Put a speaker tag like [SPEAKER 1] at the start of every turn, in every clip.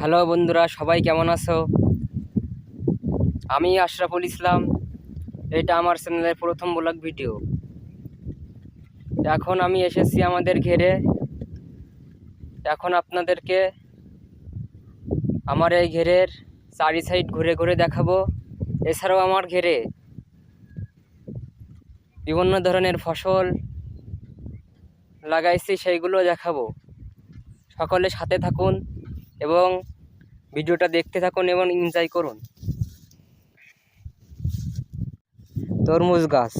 [SPEAKER 1] Hello বন্ধুরা, সবাই কেমন আছো? আমি আশরাফুল ইসলাম। এটা আমার চ্যানেলের প্রথম ব্লগ ভিডিও। এখন আমি এসেছি আমাদের ঘেরে। এখন আপনাদেরকে আমার এই ঘেরের চারি সাইড ঘুরে ঘুরে দেখাবো। এছাড়াও আমার ঘেরে বিভিন্ন ধরনের ফসল লাগাইছি, সেইগুলো দেখাবো। সকলে সাথে থাকুন। এবং ভিডিওটা দেখতে থাকুন এবং এনজয় করুন। তরমুজ গাছ।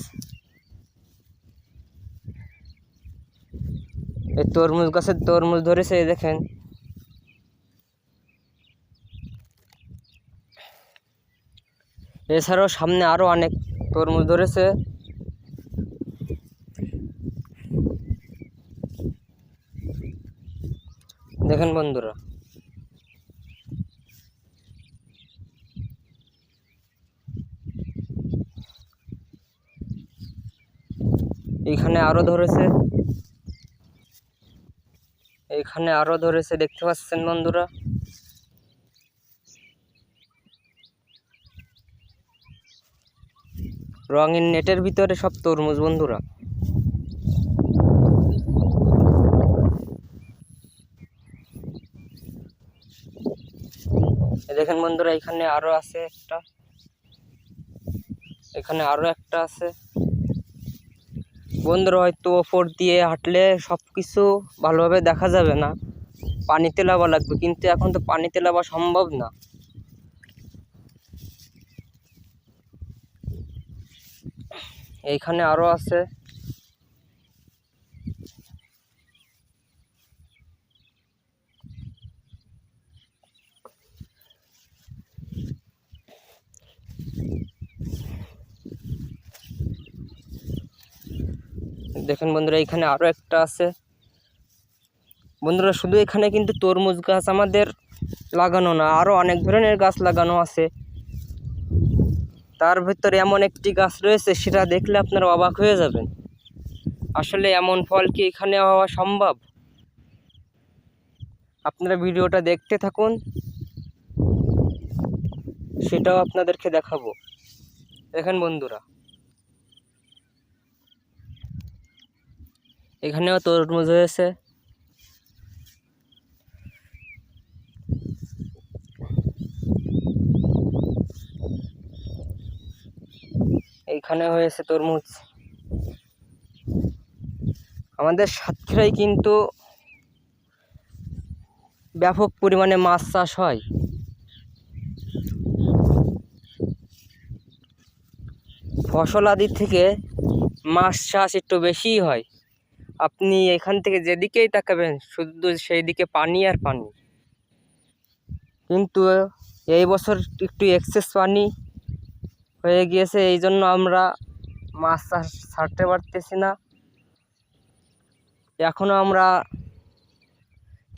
[SPEAKER 1] এই তরমুজ গাছের তরমুজ ধরেছে দেখেন। এছাড়াও সামনে আরও অনেক তরমুজ ধরেছে। দেখেন বন্ধুরা। এইখানে আরও ধরেছে। এইখানে আরও ধরেছে, দেখতে পাচ্ছেন বন্ধুরা? রঙিন নেটের ভিতরে সব তরমুজ বন্ধুরা। দেখেন বন্ধুরা, এখানে আরও আছে একটা। এখানে আরও একটা আছে। বন্ধুরা হয়তো ওপর দিয়ে হাঁটলে সব কিছু ভালোভাবে দেখা যাবে না। পানিতে লাভা লাগবে, কিন্তু এখন তো পানিতে লাভা সম্ভব না। এইখানে আরও আছে। দেখেন বন্ধুরা, এখানে আরও একটা আছে। বন্ধুরা, শুধু এখানে কিন্তু তরমুজ গাছ আমাদের লাগানো না আরও অনেক ধরনের গাছ লাগানো আছে। তার ভিতরে এমন একটি গাছ রয়েছে, সেটা দেখলে আপনারা অবাক হয়ে যাবেন। আসলে এমন ফল কি এখানে হওয়া সম্ভব? আপনারা ভিডিওটা দেখতে থাকুন, সেটাও আপনাদেরকে দেখাবো। দেখেন বন্ধুরা এখানেও তরমুজ হয়েছে। এইখানে হয়েছে তরমুজ। আমাদের সাতক্ষীরায় কিন্তু ব্যাপক পরিমাণে মাছ চাষ হয়। ফসল আদির থেকে মাছ চাষ একটু বেশিই হয়। আপনি এখান থেকে যেদিকেই তাকাবেন, শুধু সেই দিকে পানি আর পানি। কিন্তু এই বছর একটু এক্সেস পানি হয়ে গিয়েছে, এই জন্য আমরা মাছ চাষ ছাড়তে পারতেছি না। এখনও আমরা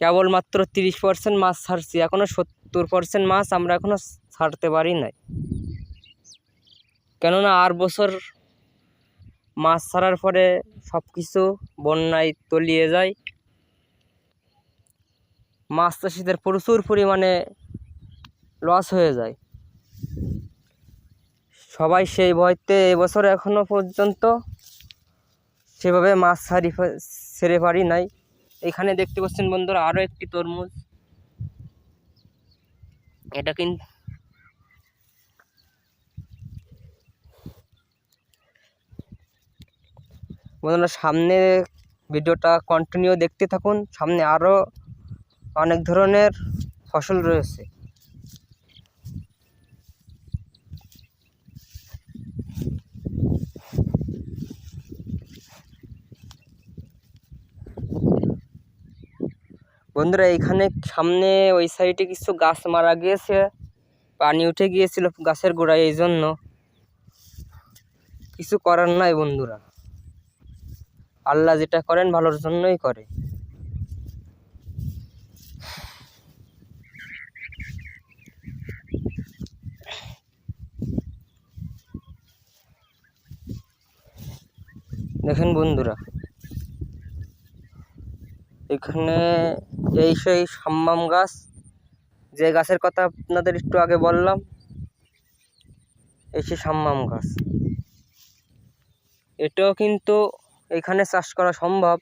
[SPEAKER 1] কেবলমাত্র তিরিশ পার্সেন্ট মাছ ছাড়ছি এখনও সত্তর পার্সেন্ট মাছ আমরা এখনও ছাড়তে পারি নাই। কেননা আর বছর মাছ ছাড়ার পরে সব কিছু বন্যায় তলিয়ে যায়। মাছ চাষিদের প্রচুর পরিমাণে লস হয়ে যায়। সবাই সেই ভয়তে এবছর এখনও পর্যন্ত সেভাবে মাছ ছাড়ি ছেড়ে পারি নাই। এখানে দেখতে পাচ্ছেন বন্ধুরা আরও একটি তরমুজ। এটা কিন্তু বন্ধুরা, সামনে ভিডিওটা কন্টিনিউ দেখতে থাকুন। সামনে আরও অনেক ধরনের ফসল রয়েছে। বন্ধুরা এইখানে সামনে ওই সাইডে কিছু গাছ মারা গিয়েছে। পানি উঠে গিয়েছিল গাছের গোড়ায় এই জন্য কিছু করার নাই বন্ধুরা। আল্লাহ যেটা করেন ভালোর জন্যই করে। দেখেন বন্ধুরা, এখানে এই সেই সাম্মাম গাছ, যে গাছের কথা আপনাদের একটু আগে বললাম, এই সে সাম্মাম গাছ। এটাও কিন্তু এখানে চাষ করা সম্ভব।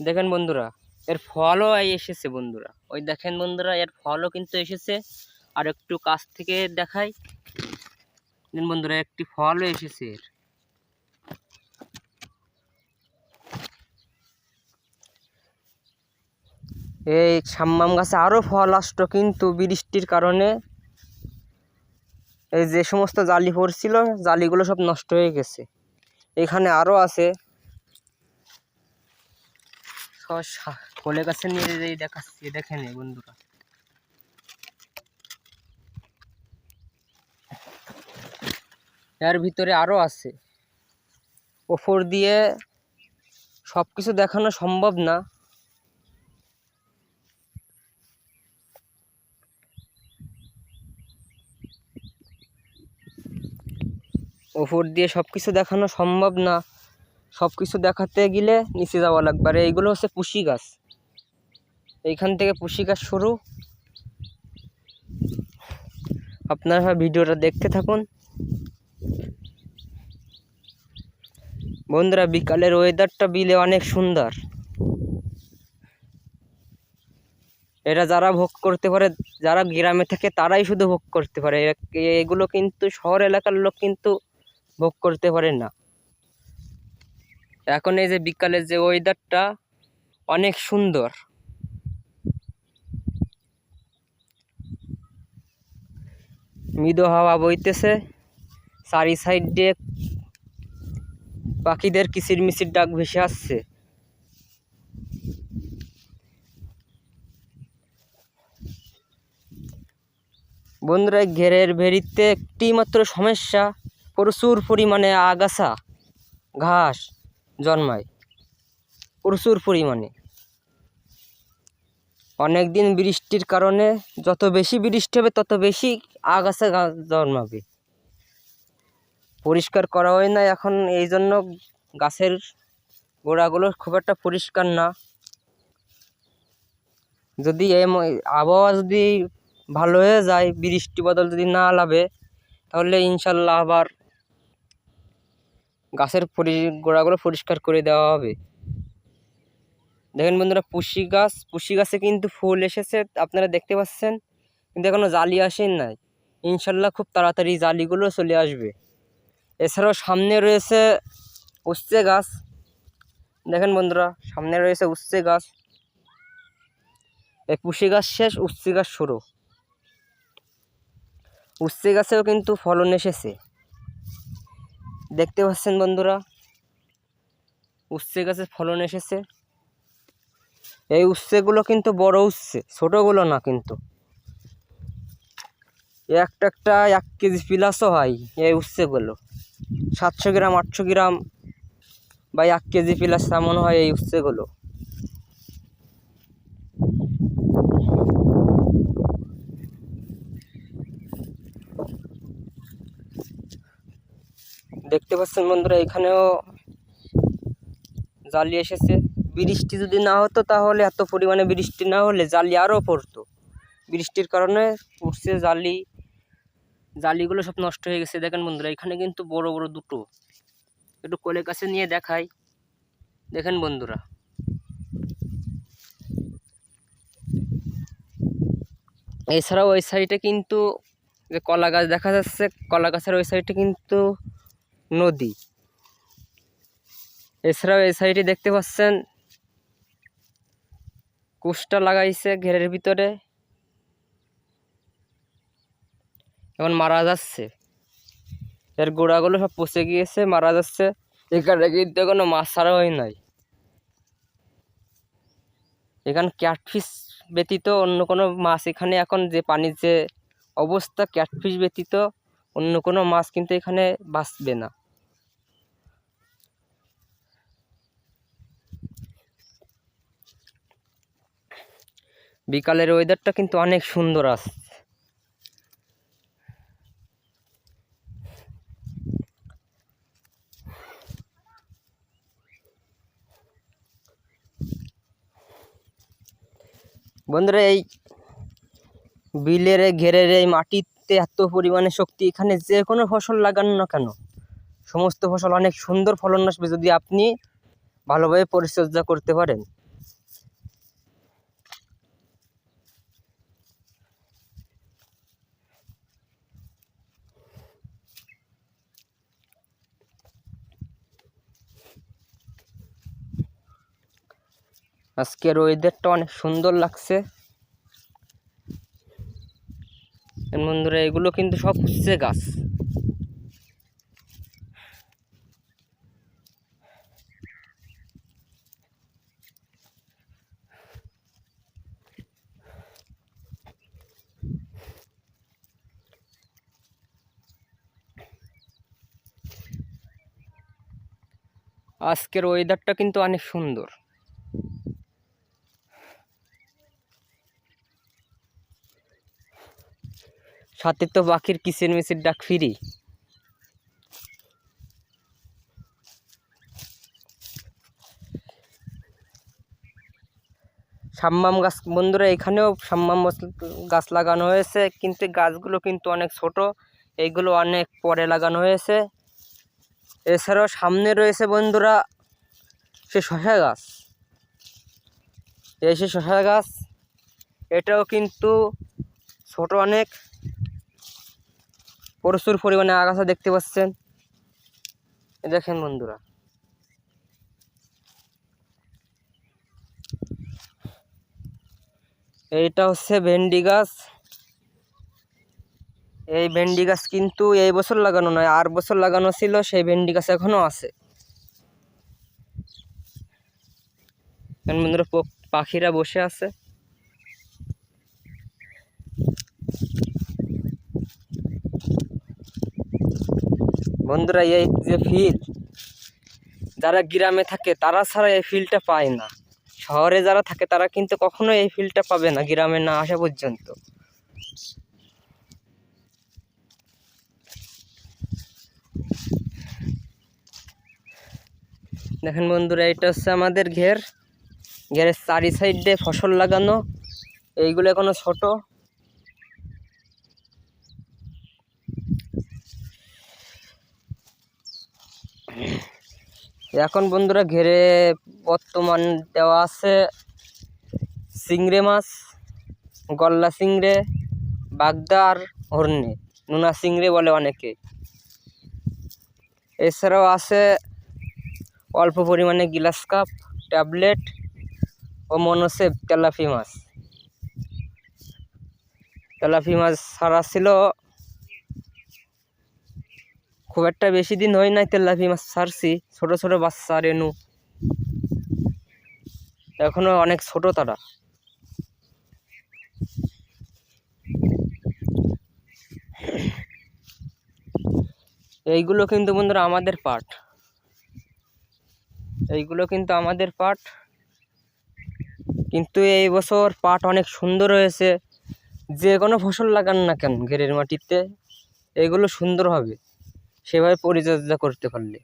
[SPEAKER 1] দেখেন বন্ধুরা, এর ফলও এসেছে বন্ধুরা। ওই দেখেন বন্ধুরা, এর ফলও কিন্তু এসেছে। আর একটু কাছ থেকে দেখাই। বন্ধুরা, একটি ফলও এসেছে এর। এই সাম্মাম গাছে আরও ফল আসতো কিন্তু বৃষ্টির কারণে। এই যে সমস্ত জালি পড়ছিল, জালিগুলো সব নষ্ট হয়ে গেছে। এখানে আরও আছে। কোলে গাছে নিয়ে দেখাচ্ছি দেখে নে বন্ধুরা। এর ভিতরে আরও আছে। ওপর দিয়ে সব কিছু দেখানো সম্ভব না। ওপর দিয়ে সব কিছু দেখানো সম্ভব না। সব কিছু দেখাতে গেলে নিচে যাওয়া লাগবে। আর এইগুলো হচ্ছে পুষি গাছ। এইখান থেকে পুষি গাছ শুরু। আপনারা ভিডিওটা দেখতে থাকুন। বন্ধুরা, বিকালের ওয়েদারটা বিলে অনেক সুন্দর। এটা যারা ভোগ করতে পারে, যারা গ্রামে থাকে, তারাই শুধু ভোগ করতে পারে। এগুলো কিন্তু শহর এলাকার লোক কিন্তু ভোগ করতে পারে না। এখন এই যে বিকালের যে ওয়েদারটা অনেক সুন্দর। মৃদু হাওয়া বইতেছে। চারি সাইড দিয়ে পাখিদের কিচির মিচির ডাক ভেসে আসছে। বন্ধুরা ঘেরের ভেরিতে একটি মাত্র সমস্যা প্রচুর পরিমাণে আগাছা, ঘাস জন্মায়। প্রচুর পরিমাণে। অনেক দিন বৃষ্টির কারণে যত বেশি বৃষ্টি হবে, তত বেশি আগাছা জন্মাবে। পরিষ্কার করা হয় না এখন, এই জন্য গাছের গোড়াগুলো খুব একটা পরিষ্কার না। যদি এই আবহাওয়া যদি ভালো হয়ে যায়, বৃষ্টি বদল যদি না লাভে, তাহলে ইনশাল্লাহ আবার গাছের পরি, গোড়াগুলো পরিষ্কার করে দেওয়া হবে। দেখেন বন্ধুরা পুষি গাছ পুষি গাছে কিন্তু ফুল এসেছে, আপনারা দেখতে পাচ্ছেন। কিন্তু এখনও জালি আসেন নাই। ইনশাল্লাহ খুব তাড়াতাড়ি জালিগুলো চলে আসবে। এছাড়াও সামনে রয়েছে উচ্ছে গাছ। দেখেন বন্ধুরা, সামনে রয়েছে উচ্ছে গাছ। এই পুষি গাছ শেষ, উচ্ছে গাছ শুরু। উচ্ছে গাছেও কিন্তু ফলন এসেছে। দেখতে পাচ্ছেন বন্ধুরা? উচ্ছে গাছে ফলন এসেছে। এই উচ্ছেগুলো কিন্তু বড় উচ্ছে, ছোটোগুলো না কিন্তু। একটা একটা এক কেজি পিলাসও হয় এই উচ্ছেগুলো। সাতশো গ্রাম, আটশো গ্রাম বা এক কেজি পিলাস তেমন হয় এই উচ্ছেগুলো। দেখতে পাচ্ছেন বন্ধুরা, এখানেও জালি এসেছে। বৃষ্টি যদি না হতো তাহলে, এত পরিমাণে বৃষ্টি না হলে জালি আরও পড়তো। বৃষ্টির কারণে পড়ছে জালি। জালিগুলো সব নষ্ট হয়ে গেছে। দেখেন বন্ধুরা, এখানে কিন্তু বড় বড় দুটো। একটু কোলের কাছে নিয়ে দেখাই। দেখেন বন্ধুরা। এছাড়াও ওই সাইডে কিন্তু যে কলা গাছ দেখা যাচ্ছে, কলা গাছের ওই সাইডে কিন্তু নদী। এছাড়াও এই সাইডে দেখতে পাচ্ছেন কুশটা লাগাইছে ঘেরের ভিতরে। এখন মারা যাচ্ছে। এর গোড়াগুলো সব পচে গিয়েছে, মারা যাচ্ছে। এখানে কিন্তু কোনো মাছ ছাড়া হয় নাই। এখানে ক্যাটফিস ব্যতীত অন্য কোনো মাছ এখানে এখন যে পানির যে অবস্থা, ক্যাটফিশ ব্যতীত অন্য কোনো মাছ কিন্তু এখানে বাঁচবে না। বিকালের ওয়েদারটা কিন্তু অনেক সুন্দর আসছে বন্ধুরা, এই বিলের ঘেরের এই মাটিতে এত পরিমাণে শক্তি, এখানে যে কোনো ফসল লাগান না কেন? সমস্ত ফসল অনেক সুন্দর ফলন আসবে যদি আপনি ভালোভাবে পরিচর্যা করতে পারেন। আজকের ওয়েদারটা অনেক সুন্দর লাগছে। বন্ধুরা এগুলো কিন্তু সব উচ্ছে গাছ। আজকের ওয়েদারটা কিন্তু অনেক সুন্দর। সাথে তো পাখির কিচির মিচির ডাক ফিরি। সাম্মাম গাছ, বন্ধুরা, এখানেও সাম্মাম গাছ লাগানো হয়েছে, কিন্তু গাছগুলো কিন্তু অনেক ছোট, এইগুলো অনেক পরে লাগানো হয়েছে। এছাড়াও সামনে রয়েছে, বন্ধুরা, সে শশা গাছ। এই সে শশা গাছ, এটাও কিন্তু ছোট অনেক। প্রচুর পরিমাণে আগাছা দেখতে পাচ্ছেন। দেখেন বন্ধুরা। এইটা হচ্ছে ভেন্ডি গাছ। এই ভেন্ডি গাছ কিন্তু এই বছর লাগানো নয়, আর বছর লাগানো ছিল, সেই ভেন্ডি গাছ এখনও আছে। বন্ধুরা পাখিরা বসে আছে। বন্ধুরা, এই যে ফিল যারা গ্রামে থাকে, তারা ছাড়া এই ফিলটা পায় না। শহরে যারা থাকে, তারা কিন্তু কখনো এই ফিলটা পাবে না, গ্রামে না আসা পর্যন্ত। দেখেন বন্ধুরা, এটা হচ্ছে আমাদের ঘের। ঘেরের চারি সাইডে ফসল লাগানো। এইগুলো এখনও ছোট। এখন বন্ধুরা ঘেরে বর্তমান দেওয়া আছে চিংড়ে মাছ, গল্লা চিংড়ে, বাগদা আর হর্নে নোনা চিংড়ে বলে অনেকে। এছাড়াও আছে অল্প পরিমাণে গ্লাস কাপ, ট্যাবলেট ও মনোসেপ তেলাফি মাছ। তেলাফি মাছ ছাড়া ছিল খুব একটা বেশি দিন হয় নাই তেলাপি মাছ ছাড়ছি। ছোট ছোট বাচ্চা রেনু। এখনও অনেক ছোট তারা। এইগুলো কিন্তু বন্ধুরা আমাদের পাট এইগুলো কিন্তু আমাদের পাট কিন্তু এই বছর পাট অনেক সুন্দর হয়েছে। যে কোনো ফসল লাগান না কেন ঘেরের মাটিতে। এগুলো সুন্দর হবে। সেভাবে পরিচর্যা করতে পারলে।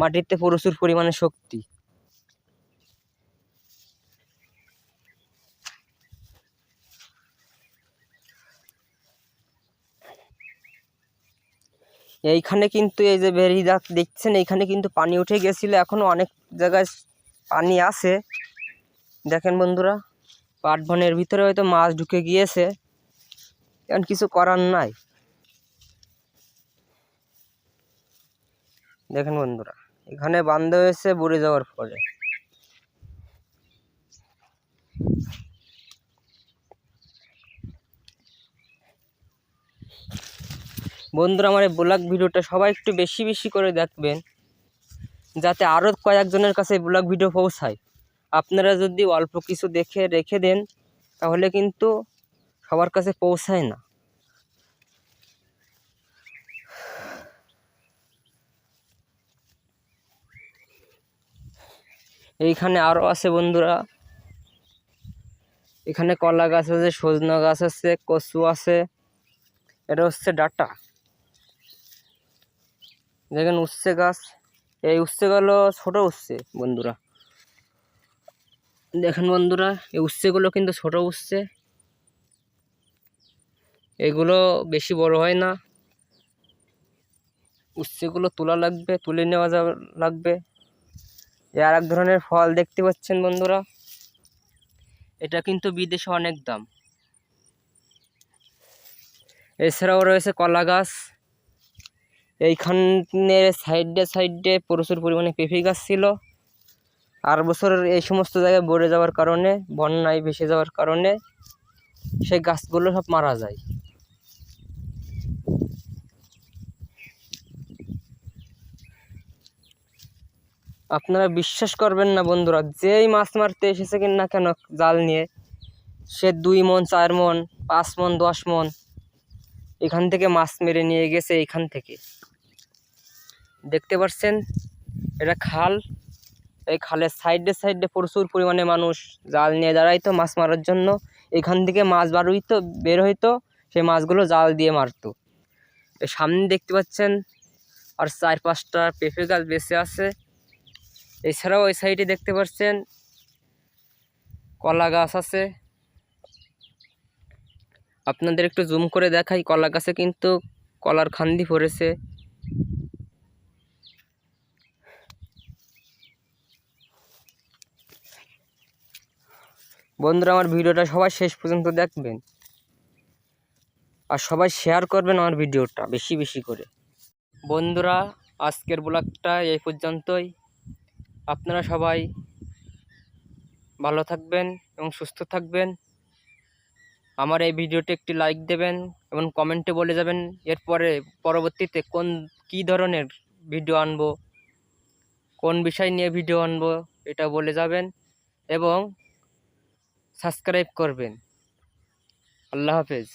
[SPEAKER 1] মাটিতে প্রচুর পরিমাণে শক্তি। এইখানে কিন্তু এই যে বেরি দাঁত দেখছেন, এইখানে কিন্তু পানি উঠে গেছিল এখনও অনেক জায়গায় পানি আছে। দেখেন বন্ধুরা, পাট বনের ভিতরে হয়তো মাছ ঢুকে গিয়েছে, এখন কিছু করার নাই। দেখেন বন্ধুরা, এখানে বান্ধ হয়েছে বুড়ে যাওয়ার ফলে বন্ধুরা, আমার এই ব্লগ ভিডিওটা সবাই একটু বেশি বেশি করে দেখবেন, যাতে আরও কয়েকজনের কাছে ব্লগ ভিডিও পৌঁছায়। আপনারা যদি অল্প কিছু দেখে, রেখে দেন, তাহলে কিন্তু সবার কাছে পৌঁছায় না। এইখানে আরও আছে বন্ধুরা। এখানে কলা গাছ আছে, সজনা গাছ আছে, কচু আছে। এটা হচ্ছে ডাটা। দেখেন উচ্ছে গাছ। এই উচ্ছেগুলো ছোট উচ্ছে, বন্ধুরা। দেখেন বন্ধুরা, এই উচ্ছেগুলো কিন্তু ছোট উচ্ছে। এগুলো বেশি বড় হয় না। উচ্ছেগুলো তোলা লাগবে, তুলে নেওয়া যাবে লাগবে। আর এক ধরনের ফল দেখতে পাচ্ছেন বন্ধুরা। এটা কিন্তু বিদেশে অনেক দাম। এছাড়াও রয়েছে কলা গাছ। এইখানের সাইডে সাইডে প্রচুর পরিমাণে পেঁপে গাছ ছিল। আর বছর এই সমস্ত জায়গায় ভরে যাওয়ার কারণে বন্যায় ভেসে যাওয়ার কারণে সেই গাছগুলো সব মারা যায়। আপনারা বিশ্বাস করবেন না, বন্ধুরা। যেই মাছ মারতে এসেছে কিনা না কেন জাল নিয়ে, সে দুই মন, চার মন, পাঁচ মন, দশ মন, এখান থেকে মাছ মেরে নিয়ে গেছে এইখান থেকে। দেখতে পাচ্ছেন, এটা খাল। এই খালের সাইডে সাইডে প্রচুর পরিমাণে মানুষ জাল নিয়ে দাঁড়াইতো মাছ মারার জন্য। এখান থেকে মাছ বার হইতো, বের হইতো, সেই মাছগুলো জাল দিয়ে মারতো। সামনে দেখতে পাচ্ছেন, আর চার পাঁচটা পেঁপে গাছ বেঁচে আছে। এছাড়াও ওই সাইডে দেখতে পাচ্ছেন কলা গাছ আছে। আপনাদের একটু জুম করে দেখাই, কলা গাছে কিন্তু কলার খান্দি পড়েছে। বন্ধুরা, আমার ভিডিওটা সবাই শেষ পর্যন্ত দেখবেন। আর সবাই শেয়ার করবেন আমার ভিডিওটা বেশি বেশি করে। বন্ধুরা, আজকের ব্লগটা এই পর্যন্তই। আপনারা সবাই ভালো থাকবেন এবং সুস্থ থাকবেন। আমার এই ভিডিওটি একটি লাইক দেবেন এবং কমেন্টে বলে যাবেন এরপরে পরবর্তীতে কোন, কী ধরনের ভিডিও আনব, কোন বিষয় নিয়ে ভিডিও আনব এটা বলে যাবেন এবং সাবস্ক্রাইব করবেন। আল্লাহ হাফেজ।